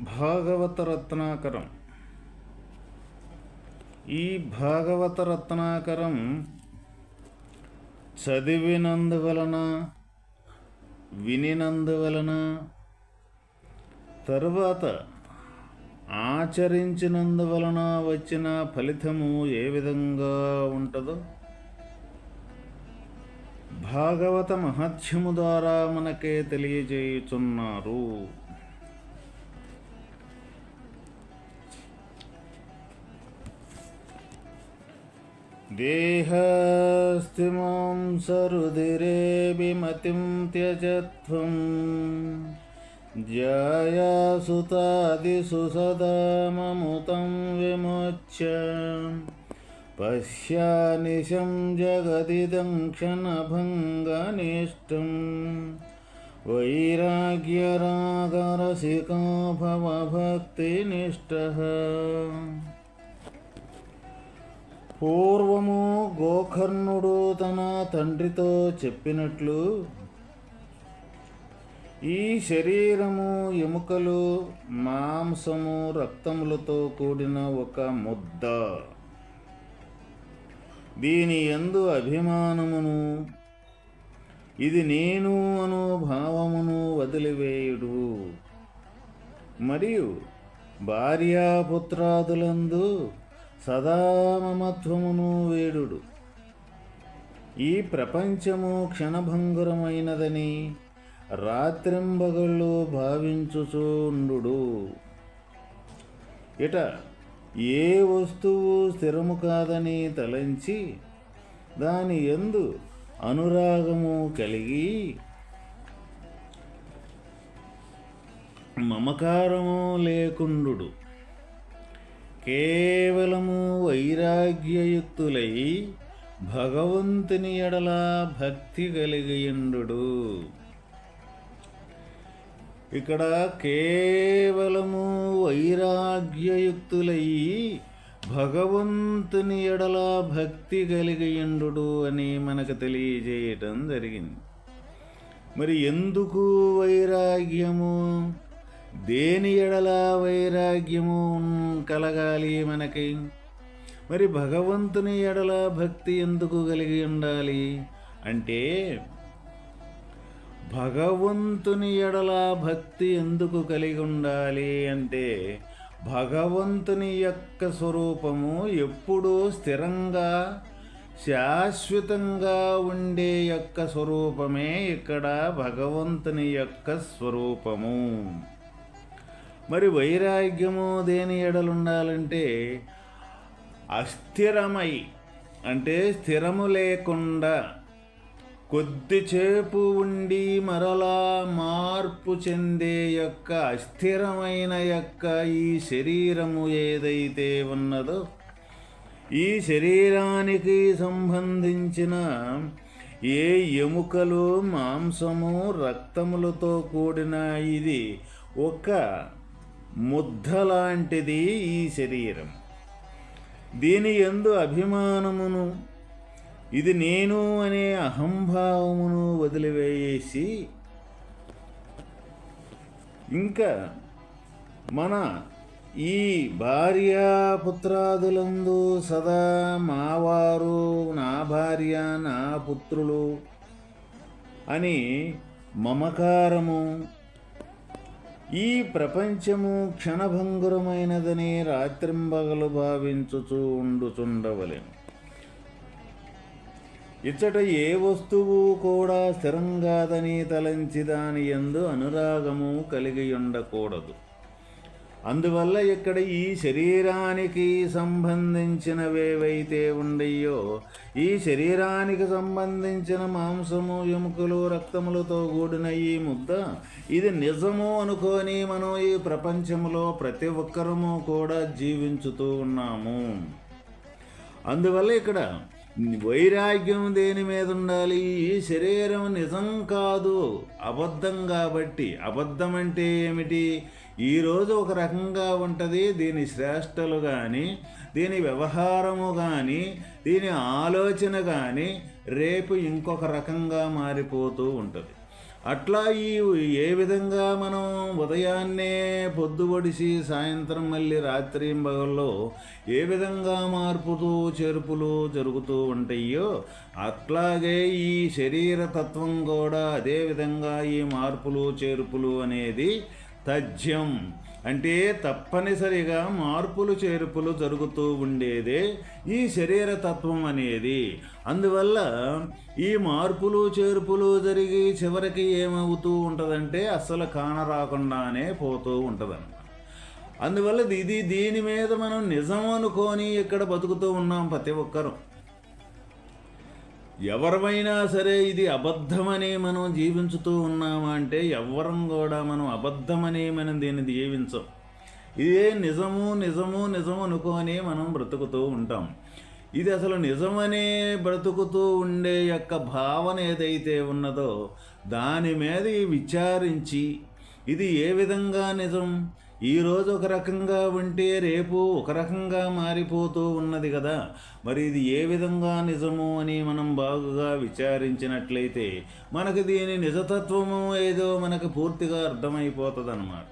భాగవత రత్నాకరం ఈ భాగవత రత్నాకరం చదివినందువలన వినినందువలన తరువాత ఆచరించినందువలన వచ్చిన ఫలితము ఏ విధంగా ఉంటుందో భాగవత మహత్యము ద్వారా మనకే తెలియజేయుచున్నారు. देहस्तिमां सरुदिरे विमतिं त्यजत्वं जयासुतादिषु सदा ममुतं विमोच्य पश्यानिशं जगदिदं क्षणभङ्गनिष्ठं वैराग्यरागरसिका भवभक्तिनिष्ठः పూర్వము గోకర్ణుడు తన తండ్రితో చెప్పినట్లు ఈ శరీరము ఎముకలు మాంసము రక్తములతో కూడిన ఒక ముద్ద. దీని ఎందు అభిమానమును ఇది నేను అను భావమును వదిలివేయుడు. మరియు భార్యాపుత్రాదులందు సదా మమత్వమును వేడుడు. ఈ ప్రపంచము క్షణభంగురమైనదని రాత్రింబగళ్ళు భావించుచుండు ఇట ఏ వస్తువు స్థిరము కాదని తలంచి దాని ఎందు అనురాగము కలిగి మమకారము లేకుండు కేవలము వైరాగ్యయుక్తులై భగవంతుని ఎడల భక్తి కలిగియుండు ఇక్కడ కేవలము వైరాగ్యయుక్తులై భగవంతుని ఎడల భక్తి కలిగియుండు అని మనకు తెలియజేయటం జరిగింది. మరి ఎందుకు వైరాగ్యము? దేని ఎడల వైరాగ్యము కలగాలి మనకి? మరి భగవంతుని ఎడల భక్తి ఎందుకు కలిగి ఉండాలి? అంటే భగవంతుని ఎడల భక్తి ఎందుకు కలిగి ఉండాలి అంటే భగవంతుని యొక్క స్వరూపము ఎప్పుడూ స్థిరంగా శాశ్వతంగా ఉండే యొక్క స్వరూపమే ఇక్కడ భగవంతుని యొక్క స్వరూపము. మరి వైరాగ్యము దేని ఎడలుండాలంటే అస్థిరమై అంటే స్థిరము లేకుండా కొద్దిసేపు ఉండి మరలా మార్పు చెందే యొక్క అస్థిరమైన యొక్క ఈ శరీరము ఏదైతే ఉన్నదో ఈ శరీరానికి సంబంధించిన ఏ ఎముకలు మాంసము రక్తములతో కూడిన ఇది ఒక ముద్ద లాంటిది ఈ శరీరం. దీని ఎందు అభిమానమును ఇది నేను అనే అహంభావమును వదిలివేసి ఇంకా మన ఈ భార్యాపుత్రాదులందు సదా మావారు నా భార్య నా పుత్రులు అని మమకారము ఈ ప్రపంచము క్షణభంగురమైనదని రాత్రింబగలు భావించుచూ ఉండుచుండవలెను. ఇచ్చట ఏ వస్తువు కూడా స్థిరంగాదని తలంచి దాని ఎందు అనురాగము కలిగి ఉండకూడదు అందువల్ల ఇక్కడ ఈ శరీరానికి సంబంధించినవేవైతే ఉండయో ఈ శరీరానికి సంబంధించిన మాంసము ఎముకలు రక్తములతో కూడిన ఈ ముద్ద ఇది నిజము అనుకొని మనం ఈ ప్రపంచంలో ప్రతి ఒక్కరము కూడా జీవించుతూ ఉన్నాము. అందువల్ల ఇక్కడ వైరాగ్యం దేని మీద ఉండాలి? ఈ శరీరం నిజం కాదు అబద్ధం కాబట్టి. అబద్ధం అంటే ఏమిటి? ఈరోజు ఒక రకంగా ఉంటుంది. దీని శ్రేష్టలు కానీ దీని వ్యవహారము కానీ దీని ఆలోచన కానీ రేపు ఇంకొక రకంగా మారిపోతూ ఉంటుంది. అట్లా ఈ ఏ విధంగా మనం ఉదయాన్నే పొద్దుబడిసి సాయంత్రం మళ్ళీ రాత్రి బగల్లో ఏ విధంగా మార్పులు చేర్పులు జరుగుతూ ఉంటాయో అట్లాగే ఈ శరీర తత్వం కూడా అదే విధంగా ఈ మార్పులు చేర్పులు అనేది తథ్యం. అంటే తప్పనిసరిగా మార్పులు చేర్పులు జరుగుతూ ఉండేదే ఈ శరీర తత్వం అనేది. అందువల్ల ఈ మార్పులు చేర్పులు జరిగి చివరికి ఏమవుతూ ఉంటుందంటే అస్సలు కానరాకుండానే పోతూ ఉంటుందన్నమాట. అందువల్ల ఇది దీని మీద మనం నిజం అనుకొని ఇక్కడ బతుకుతూ ఉన్నాం ప్రతి ఒక్కరూ. ఎవరమైనా సరే ఇది అబద్ధమని మనం జీవించుతూ ఉన్నామా అంటే ఎవరం కూడా మనం అబద్ధమని మనం దీన్ని జీవించం. ఇదే నిజము నిజము నిజం అనుకొని మనం బ్రతుకుతూ ఉంటాం. ఇది అసలు నిజమనే బ్రతుకుతూ ఉండే యొక్క భావన ఏదైతే ఉన్నదో దాని మీద విచారించి ఇది ఏ విధంగా నిజం? ఈరోజు ఒక రకంగా ఉంటే రేపు ఒక రకంగా మారిపోతూ ఉన్నది కదా. మరి ఇది ఏ విధంగా నిజము అని మనం బాగుగా విచారించినట్లయితే మనకు దీని నిజతత్వము ఏదో మనకు పూర్తిగా అర్థమైపోతుంది అన్నమాట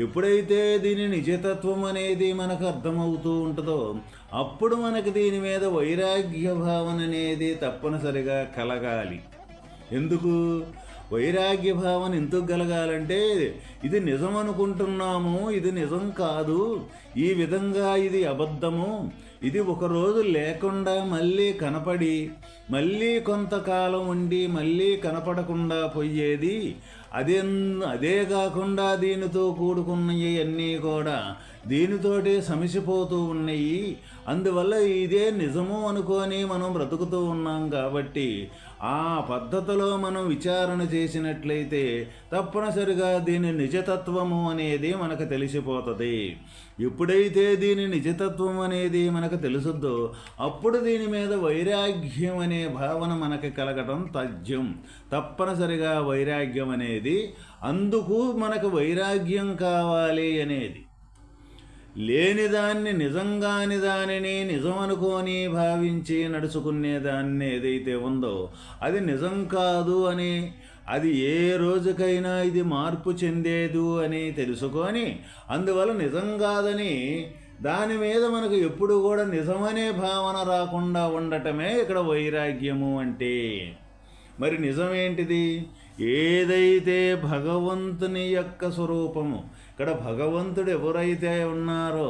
ఎప్పుడైతే దీని నిజతత్వం అనేది మనకు అర్థమవుతూ ఉంటుందో అప్పుడు మనకు దీని మీద వైరాగ్య భావన అనేది తప్పనిసరిగా కలగాలి. ఎందుకు? వైరాగ్య భావన ఎందుకు కలగాలంటే ఇది నిజం అనుకుంటున్నాము ఇది నిజం కాదు. ఈ విధంగా ఇది అబద్ధము. ఇది ఒకరోజు లేకుండా మళ్ళీ కనపడి మళ్ళీ కొంతకాలం ఉండి మళ్ళీ కనపడకుండా పోయేది. అదే అదే కాకుండా దీనితో కూడుకున్నవి అన్నీ కూడా దీనితోటి సమిసిపోతూ ఉన్నాయి. అందువల్ల ఇదే నిజము అనుకొని మనం బ్రతుకుతూ ఉన్నాం కాబట్టి ఆ పద్ధతిలో మనం విచారణ చేసినట్లయితే తప్పనిసరిగా దీని నిజతత్వము అనేది మనకు తెలిసిపోతుంది. ఎప్పుడైతే దీని నిజతత్వం అనేది మనకు తెలుసుద్దో అప్పుడు దీని మీద వైరాగ్యం అనే భావన మనకు కలగటం తథ్యం. తప్పనిసరిగా వైరాగ్యం అనేది అందుకు మనకు వైరాగ్యం కావాలి అనేది. లేనిదాన్ని నిజంగాని దానిని నిజం అనుకోని భావించి నడుచుకునే దాన్ని ఏదైతే ఉందో అది నిజం కాదు అని అది ఏ రోజుకైనా ఇది మార్పు చెందేదు అని తెలుసుకొని అందువల్ల నిజం కాదని దాని మీద మనకు ఎప్పుడు కూడా నిజమనే భావన రాకుండా ఉండటమే ఇక్కడ వైరాగ్యము అంటే. మరి నిజమేంటిది ఏదైతే భగవంతుని యొక్క స్వరూపము ఇక్కడ భగవంతుడు ఎవరైతే ఉన్నారో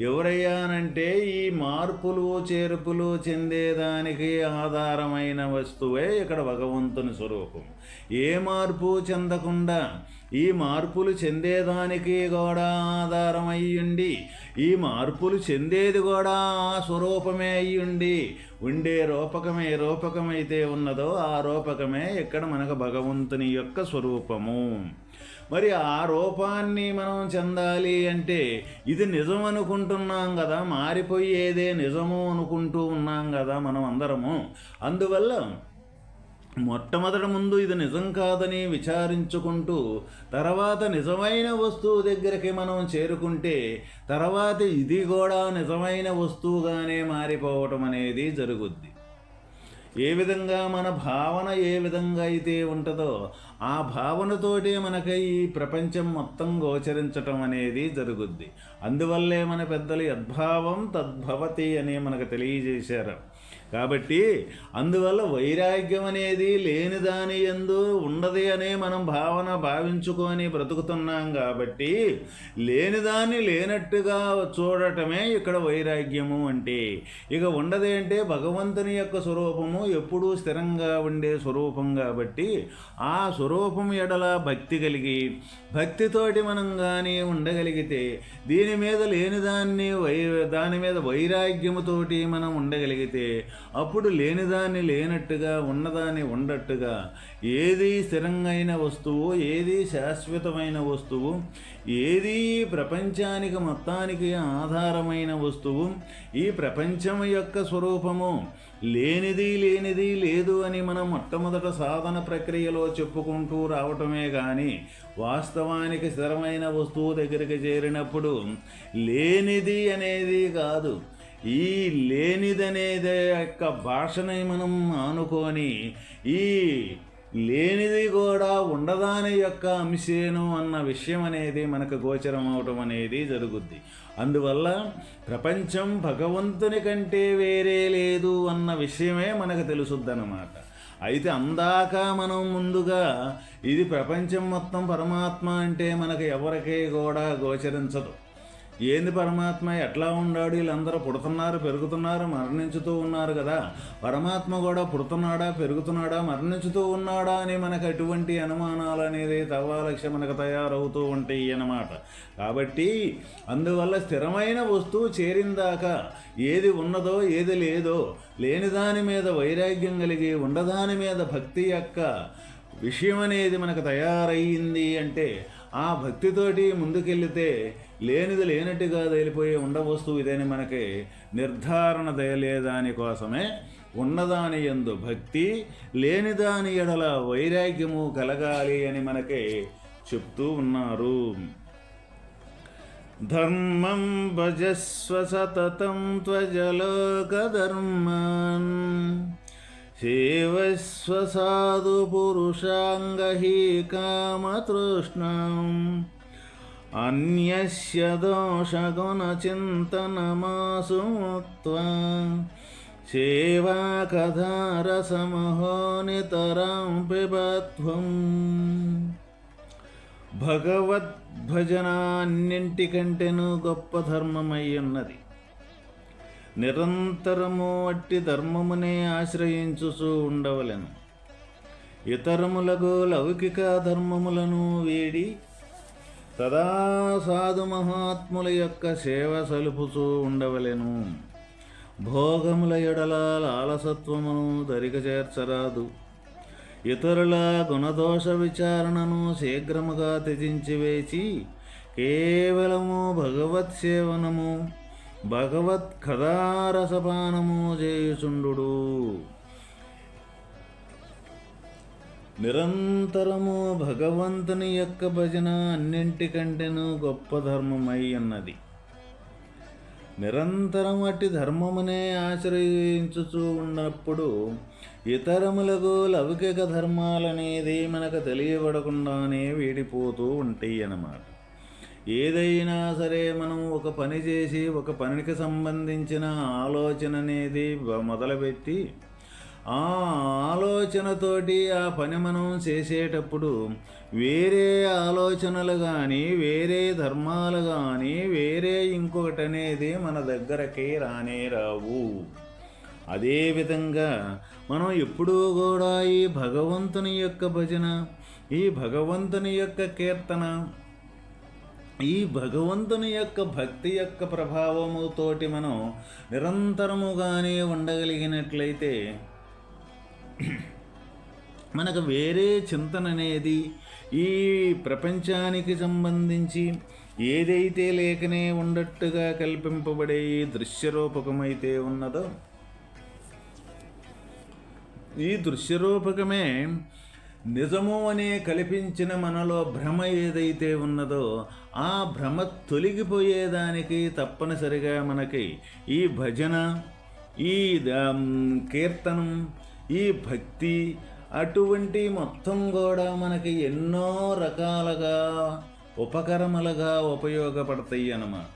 ఎవరయ్యానంటే ఈ మార్పులు చేర్పులు చెందేదానికి ఆధారమైన వస్తువే ఇక్కడ భగవంతుని స్వరూపం. ఏ మార్పు చెందకుండా ఈ మార్పులు చెందేదానికి కూడా ఆధారమయ్యుండి ఈ మార్పులు చెందేది కూడా ఆ స్వరూపమే అయ్యుండి ఉండే రూపకమే రూపకమైతే ఉన్నదో ఆ రూపకమే ఇక్కడ మనకు భగవంతుని యొక్క స్వరూపము. మరి ఆ రూపాన్ని మనం చెందాలి అంటే ఇది నిజం అనుకుంటున్నాం కదా మారిపోయేదే నిజము అనుకుంటూ ఉన్నాం కదా మనం అందరము. అందువల్ల మొట్టమొదటి ముందు ఇది నిజం కాదని విచారించుకుంటూ తర్వాత నిజమైన వస్తువు దగ్గరికి మనం చేరుకుంటే తర్వాత ఇది కూడా నిజమైన వస్తువుగానే మారిపోవటం అనేది జరుగుద్ది. ఏ విధంగా మన భావన ఏ విధంగా అయితే ఉంటుందో ఆ భావనతోటే మనకి ఈ ప్రపంచం మొత్తం గోచరించటం అనేది జరుగుద్ది. అందువల్లే మన పెద్దలు యద్భావం తద్భవతి అని మనకు తెలియజేశారు. కాబట్టి అందువల్ల వైరాగ్యం అనేది లేని దాని ఎందు ఉండదు అనే మనం భావన భావించుకొని బ్రతుకుతున్నాం కాబట్టి లేని దాన్ని లేనట్టుగా చూడటమే ఇక్కడ వైరాగ్యము అంటే. ఇక ఉండదే అంటే భగవంతుని యొక్క స్వరూపము ఎప్పుడూ స్థిరంగా ఉండే స్వరూపం కాబట్టి ఆ స్వరూపం ఎడల భక్తి కలిగి భక్తితోటి మనం కానీ ఉండగలిగితే దీని మీద లేని దాన్ని వై దాని మీద వైరాగ్యముతోటి మనం ఉండగలిగితే అప్పుడు లేనిదాన్ని లేనట్టుగా ఉన్నదాన్ని ఉండట్టుగా ఏది స్థిరంగైన వస్తువు ఏది శాశ్వతమైన వస్తువు ఏది ప్రపంచానికి మొత్తానికి ఆధారమైన వస్తువు ఈ ప్రపంచం యొక్క స్వరూపము లేనిది లేనిది లేదు అని మనం మొట్టమొదట సాధన ప్రక్రియలో చెప్పుకుంటూ రావటమే కానీ వాస్తవానికి స్థిరమైన వస్తువు దగ్గరికి చేరినప్పుడు లేనిది అనేది కాదు. ఈ లేనిదనేది యొక్క భాషని మనం ఆనుకొని ఈ లేనిది కూడా ఉండదాని యొక్క అంశేను అన్న విషయం అనేది మనకు గోచరం అవటం అనేది జరుగుద్ది. అందువల్ల ప్రపంచం భగవంతుని కంటే వేరే లేదు అన్న విషయమే మనకు తెలుసుద్దన్నమాట. అయితే అందాక మనం ముందుగా ఇది ప్రపంచం మొత్తం పరమాత్మ అంటే మనకు ఎవరికీ కూడా గోచరించదు. ఏంది పరమాత్మ? ఎట్లా ఉన్నాడు వీళ్ళందరూ పుడుతున్నారు పెరుగుతున్నారు మరణించుతూ ఉన్నారు కదా. పరమాత్మ కూడా పుడుతున్నాడా పెరుగుతున్నాడా మరణించుతూ ఉన్నాడా అని మనకు అటువంటి అనుమానాలు అనేది తవ్వాలక్ష మనకు తయారవుతూ ఉంటాయి అన్నమాట. కాబట్టి అందువల్ల స్థిరమైన వస్తువు చేరిందాక ఏది ఉన్నదో ఏది లేదో లేని దాని మీద వైరాగ్యం కలిగి ఉండదాని మీద భక్తి యొక్క విషయం అనేది మనకు తయారయ్యింది అంటే ఆ భక్తితోటి ముందుకెళ్తే లేనిది లేనట్టుగా తేలిపోయే ఉండవస్తువు ఇదని మనకి నిర్ధారణ తేలేదాని కోసమే ఉన్నదాని ఎందు భక్తి లేనిదాని ఎడల వైరాగ్యము కలగాలి అని మనకి చెప్తూ ఉన్నారు. ధర్మం భజస్వ సతతం త్వజలోకధర్మాన్ సేవస్వ సాధు పురుషాంగహీ కామతృష్ణం అన్యస్య దోషగుణచింతనమాసు సేవాకథారసమహో నితరాం పిబత్వం భగవద్భజనాన్నింటికంటేను గొప్ప ధర్మమై ఉన్నది నిరంతరము అట్టి ధర్మమునే ఆశ్రయించుచూ ఉండవలను ఇతరములకు లౌకిక ధర్మములను వేడి సదా సాధు మహాత్ముల యొక్క సేవ సలుపుతూ ఉండవలెను. భోగముల ఎడల లాలసత్వమును దరిక చేర్చరాదు. ఇతరుల గుణదోష విచారణను శీఘ్రముగా త్యజించి వేచి కేవలము భగవత్ సేవనము భగవత్ కథారసపానము చేయుచుండు నిరంతరము భగవంతుని యొక్క భజన అన్నింటికంటేనూ గొప్ప ధర్మమై అన్నది నిరంతరం అట్టి ధర్మమునే ఆశ్రయించుచూ ఉన్నప్పుడు ఇతరములకు లౌకిక ధర్మాలనేది మనకు తెలియబడకుండానే వీడిపోతూ ఉంటాయి అన్నమాట ఏదైనా సరే మనం ఒక పని చేసి ఒక పనికి సంబంధించిన ఆలోచన అనేది మొదలుపెట్టి ఆ ఆలోచనతోటి ఆ పని మనం చేసేటప్పుడు వేరే ఆలోచనలు కానీ వేరే ధర్మాలు కానీ వేరే ఇంకొకటి అనేది మన దగ్గరకి రానే రావు. అదేవిధంగా మనం ఎప్పుడూ కూడా ఈ భగవంతుని యొక్క భజన ఈ భగవంతుని యొక్క కీర్తన ఈ భగవంతుని యొక్క భక్తి యొక్క ప్రభావముతోటి మనం నిరంతరముగానే ఉండగలిగినట్లయితే మనకు వేరే చింతన అనేది ఈ ప్రపంచానికి సంబంధించి ఏదైతే లేకనే ఉండట్టుగా కల్పింపబడే ఈ దృశ్యరూపకమైతే ఉన్నదో ఈ దృశ్యరూపకమే నిజము అనే కల్పించిన మనలో భ్రమ ఏదైతే ఉన్నదో ఆ భ్రమ తొలగిపోయేదానికి తప్పనిసరిగా మనకి ఈ భజన ఈ కీర్తనం ఈ భక్తి అటువంటి మొత్తం కూడా మనకి ఎన్నో రకాలుగా ఉపకరములుగా ఉపయోగపడతాయి అన్నమాట.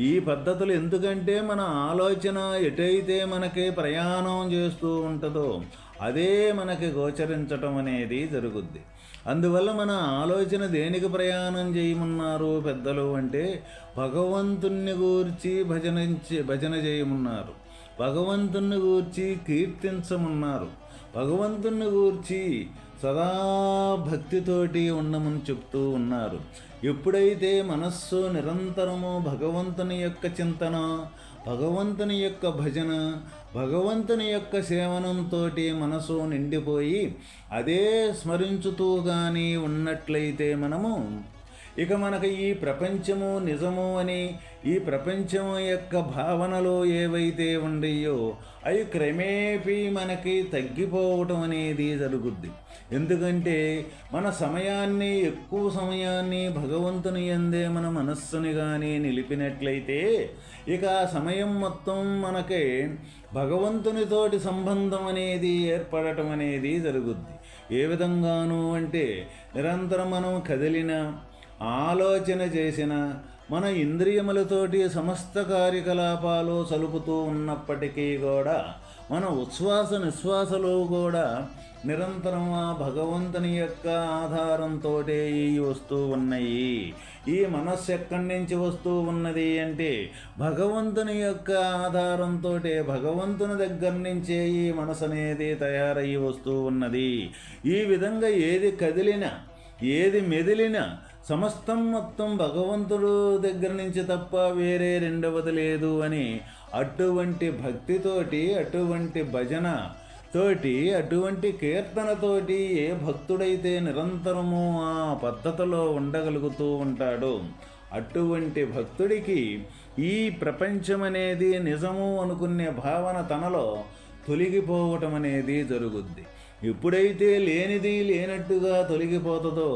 ఈ పద్ధతులు ఎందుకంటే మన ఆలోచన ఎటైతే మనకి ప్రయాణం చేస్తూ ఉంటుందో అదే మనకి గోచరించటం అనేది జరుగుద్ది. అందువల్ల మన ఆలోచన దేనికి ప్రయాణం చేయమన్నారు పెద్దలు అంటే భగవంతుణ్ణి గూర్చి భజన భజన చేయమన్నారు. భగవంతుని గూర్చి కీర్తించమన్నారు. భగవంతుని గూర్చి సదా భక్తితోటి ఉండమని చెప్తూ ఉన్నారు. ఎప్పుడైతే మనస్సు నిరంతరము భగవంతుని యొక్క చింతన భగవంతుని యొక్క భజన భగవంతుని యొక్క సేవనంతో మనసు నిండిపోయి అదే స్మరించుతూ కానీ ఉన్నట్లయితే మనము ఇక మనకు ఈ ప్రపంచము నిజము అని ఈ ప్రపంచము యొక్క భావనలు ఏవైతే ఉండయో అవి క్రమేపీ మనకి తగ్గిపోవటం అనేది జరుగుద్ది. ఎందుకంటే మన సమయాన్ని ఎక్కువ సమయాన్ని భగవంతుని ఎందే మన మనస్సుని కానీ నిలిపినట్లయితే ఇక ఆ సమయం మొత్తం మనకి భగవంతునితోటి సంబంధం అనేది ఏర్పడటం అనేది జరుగుద్ది. ఏ విధంగాను అంటే నిరంతరం మనం కదిలిన ఆలోచన చేసిన మన ఇంద్రియములతోటి సమస్త కార్యకలాపాలు సలుపుతూ ఉన్నప్పటికీ కూడా మన ఉచ్ఛ్వాస నిశ్వాసలు కూడా నిరంతరం ఆ భగవంతుని యొక్క ఆధారంతో ఈ వస్తూ ఉన్నాయి. ఈ మనస్సు ఎక్కడి నుంచి వస్తూ ఉన్నది అంటే భగవంతుని యొక్క ఆధారంతో భగవంతుని దగ్గర నుంచే ఈ మనసు అనేది తయారయ్యి వస్తూ ఉన్నది. ఈ విధంగా ఏది కదిలినా ఏది మెదిలినా సమస్తం మొత్తం భగవంతుడు దగ్గర నుంచి తప్ప వేరే రెండవది లేదు అని అటువంటి భక్తితోటి అటువంటి భజన తోటి అటువంటి కీర్తనతోటి ఏ భక్తుడైతే నిరంతరము ఆ పద్ధతిలో ఉండగలుగుతూ ఉంటాడో అటువంటి భక్తుడికి ఈ ప్రపంచం అనేది నిజము అనుకునే భావన తనలో తొలగిపోవటం అనేది జరుగుద్ది. ఎప్పుడైతే లేనిది లేనట్టుగా తొలగిపోతుందో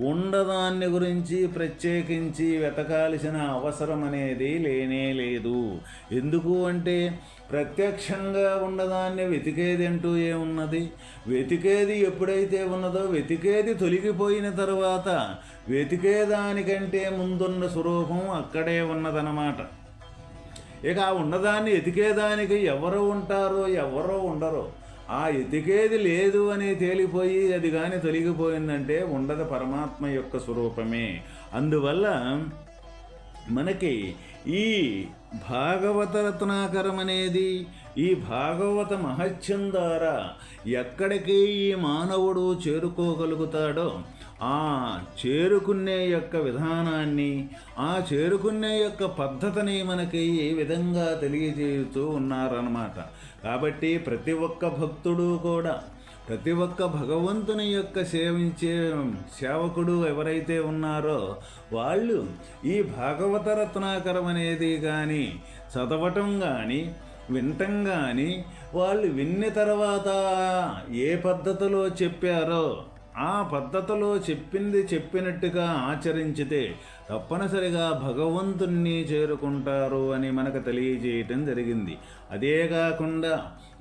ఉండదాన్ని గురించి ప్రత్యేకించి వెతకాల్సిన అవసరం అనేది లేనే లేదు. ఎందుకు అంటే ప్రత్యక్షంగా ఉన్నదాన్ని వెతికేది అంటూ ఏమున్నది? వెతికేది ఎప్పుడైతే ఉన్నదో వెతికేది తొలగిపోయిన తర్వాత వెతికేదానికంటే ముందున్న స్వరూపం అక్కడే ఉన్నదన్నమాట. ఇక ఆ ఉన్నదాన్ని ఎతికేదానికి ఎవరు ఉంటారో ఎవరో ఉండరో. ఆ ఎతికేది లేదు అని తేలిపోయి అది కానీ తొలగిపోయిందంటే ఉండదు పరమాత్మ యొక్క స్వరూపమే. అందువల్ల మనకి ఈ భాగవత రత్నాకరం అనేది ఈ భాగవత మహత్యం ద్వారా ఎక్కడికి ఈ మానవుడు చేరుకోగలుగుతాడో ఆ చేరుకునే యొక్క విధానాన్ని ఆ చేరుకునే యొక్క పద్ధతిని మనకి ఏ విధంగా తెలియజేస్తూ ఉన్నారన్నమాట. కాబట్టి ప్రతి ఒక్క భక్తుడు కూడా ప్రతి ఒక్క భగవంతుని యొక్క సేవించే సేవకుడు ఎవరైతే ఉన్నారో వాళ్ళు ఈ భాగవత రత్నాకరం అనేది కానీ చదవటం కానీ వినటం కానీ వాళ్ళు విన్న తర్వాత ఏ పద్ధతిలో చెప్పారో ఆ పద్ధతిలో చెప్పింది చెప్పినట్టుగా ఆచరించితే తప్పనిసరిగా భగవంతుణ్ణి చేరుకుంటారు అని మనకు తెలియజేయటం జరిగింది. అదే కాకుండా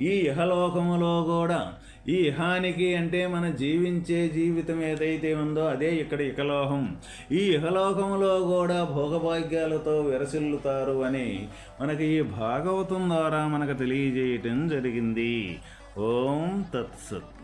ఈ ఇహలోకములో కూడా ఈ ఇహానికి అంటే మన జీవించే జీవితం ఏదైతే ఉందో అదే ఇక్కడ ఇహలోహం ఈ ఇహలోకంలో కూడా భోగభాగ్యాలతో విరసిల్లుతారు అని మనకి ఈ భాగవతం ద్వారా మనకు తెలియజేయటం జరిగింది. ఓం తత్సత్.